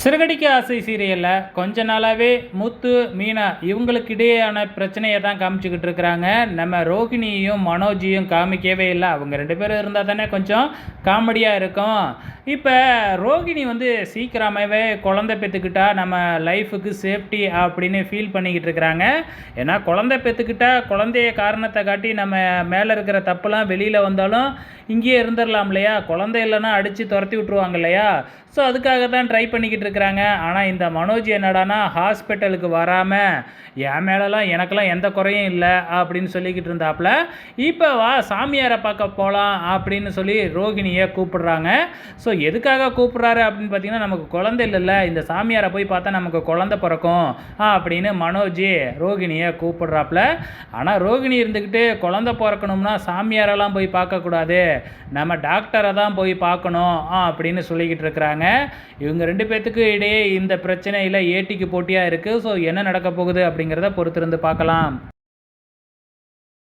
சிறுகடிக்க ஆசை சீரியலில் கொஞ்ச நாளாகவே முத்து மீனா இவங்களுக்கு இடையேயான பிரச்சனையை தான் காமிச்சிக்கிட்டு இருக்கிறாங்க. நம்ம ரோகிணியையும் மனோஜியும் காமிக்கவே இல்லை. அவங்க ரெண்டு பேரும் இருந்தால் தானே கொஞ்சம் காமெடியாக இருக்கும். இப்போ ரோகிணி வந்து சீக்கிரமாகவே குழந்தை பெற்றுக்கிட்டா நம்ம லைஃபுக்கு சேஃப்டி அப்படின்னு ஃபீல் பண்ணிக்கிட்டு இருக்கிறாங்க. ஏன்னா குழந்தை பெற்றுக்கிட்டா குழந்தைய காரணத்தை காட்டி நம்ம மேலே இருக்கிற தப்புலாம் வெளியில் வந்தாலும் இங்கேயே இருந்துடலாம் இல்லையா? குழந்தை இல்லைன்னா அடித்து துரத்தி விட்ருவாங்க இல்லையா? ஸோ அதுக்காக தான் ட்ரை பண்ணிக்கிட்டு இருக்கிறாங்க. ஆனால் இந்த மனோஜ் என்னடானா ஹாஸ்பிட்டலுக்கு வராமல் என் மேலெலாம் எனக்கெல்லாம் எந்த குறையும் இல்லை அப்படின்னு சொல்லிக்கிட்டு இருந்தாப்புல இப்போ வா சாமியாரை பார்க்க போகலாம் அப்படின்னு சொல்லி ரோகிணியை கூப்பிடுறாங்க. ஸோ எதுக்காக கூப்பிட்றாரு அப்படின்னு பார்த்தீங்கன்னா நமக்கு குழந்தை இல்லைல்ல இந்த சாமியாரை போய் பார்த்தா நமக்கு குழந்தை பிறக்கும் அப்படின்னு மனோஜ் ரோகிணியை கூப்பிடுறாப்புல. ஆனால் ரோகிணி இருந்துக்கிட்டு குழந்தை பிறக்கணும்னா சாமியாரெல்லாம் போய் பார்க்கக்கூடாது. நம்ம டாக்டரை தான் போய் பார்க்கணும் அப்படின்னு சொல்லிக்கிட்டு இருக்கிறாங்க. இவங்க ரெண்டு பேர்த்துக்கு இடையே இந்த பிரச்சனையில் ஏட்டிக்கு போட்டியாக இருக்குது ஸோ என்ன நடக்க போகுது அப்படிங்கிறத பொறுத்திருந்து பார்க்கலாம்.